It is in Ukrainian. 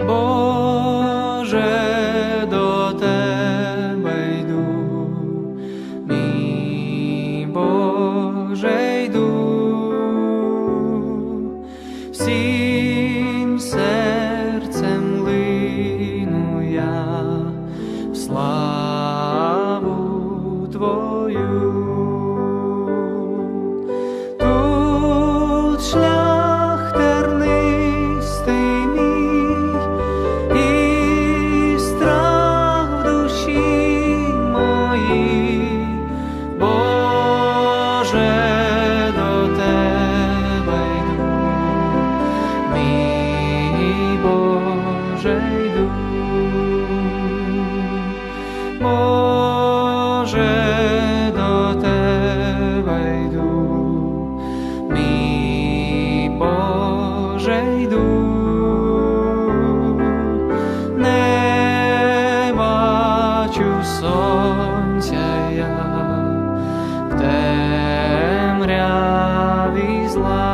Боже, до тебе йду, мій Боже йду, всім серцем лину я Твою. сонця я в темряві зла.